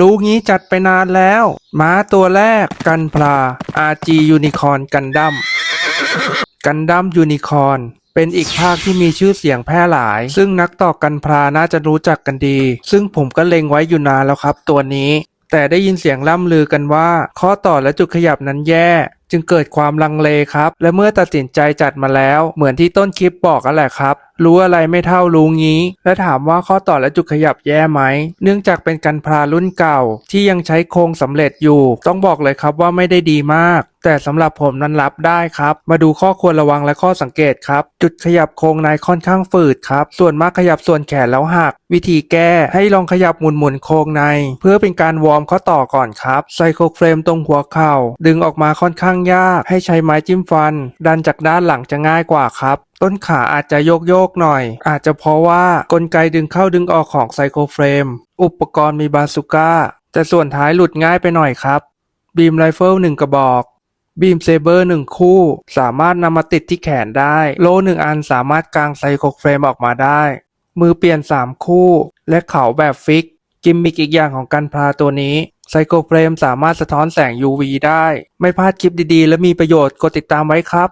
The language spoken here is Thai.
รู้งี้จัดไปนานแล้ว ม้าตัวแรกกันพลา RG Unicorn กันดั้มกันดั้มยูนิคอนเป็นอีกภาคที่มีชื่อเสียงแพร่หลาย ซึ่งนักต่อกันพลาน่าจะรู้จักกันดี ซึ่งผมก็เล็งไว้อยู่นานแล้วครับตัวนี้ แต่ได้ยินเสียงล่ำลือกันว่า ข้อต่อและจุดขยับนั้นแย่ จึงเกิดความลังเลครับ และเมื่อตัดสินใจจัดมาแล้ว เหมือนที่ต้นคลิปบอกกันแหละครับ รู้อะไรไม่เท่ารู้งี้ และถามว่าข้อต่อและจุดขยับแย่ไหม เนื่องจากเป็นกันพรารุ่นเก่า ที่ยังใช้โครงสำเร็จอยู่ ต้องบอกเลยครับว่าไม่ได้ดีมาก แต่สำหรับผมนั้นรับได้ครับ มาดูข้อควรระวังและข้อสังเกตครับ จุดขยับโครงในค่อนข้างฝืดครับ ส่วนมากขยับส่วนแขนแล้วหัก วิธีแก้ให้ลองขยับหมุนหมุนโครงใน เพื่อเป็นการวอร์มข้อต่อก่อนครับไซโครเฟรมตรงหัวเข่า ดึงออกมาค่อนข้างยาก ให้ใช้ไม้จิ้มฟัน ดันจากด้านหลังจะง่ายกว่าครับต้นขาอาจจะโยกโยกๆหน่อย อาจจะเพราะว่ากลไกดึงเข้าดึงออกของไซโครเฟรม อุปกรณ์มีบาซูก้า แต่ส่วนท้ายหลุดง่ายไปหน่อยครับ บีมไรเฟิลหนึ่งกระบอก บีมเซเบอร์หนึ่งคู่ สามารถนำมาติดที่แขนได้ โล่หนึ่งอันสามารถกางไซโคเฟรมออกมาได้ มือเปลี่ยน 3 คู่ และเขาแบบฟิก กิมมิกอีกอย่างของกันพลาตัวนี้ไซโคเฟรมสามารถสะท้อนแสง UV ได้ ไม่พลาดคลิปดีๆ และมีประโยชน์กดติดตามไว้ครับ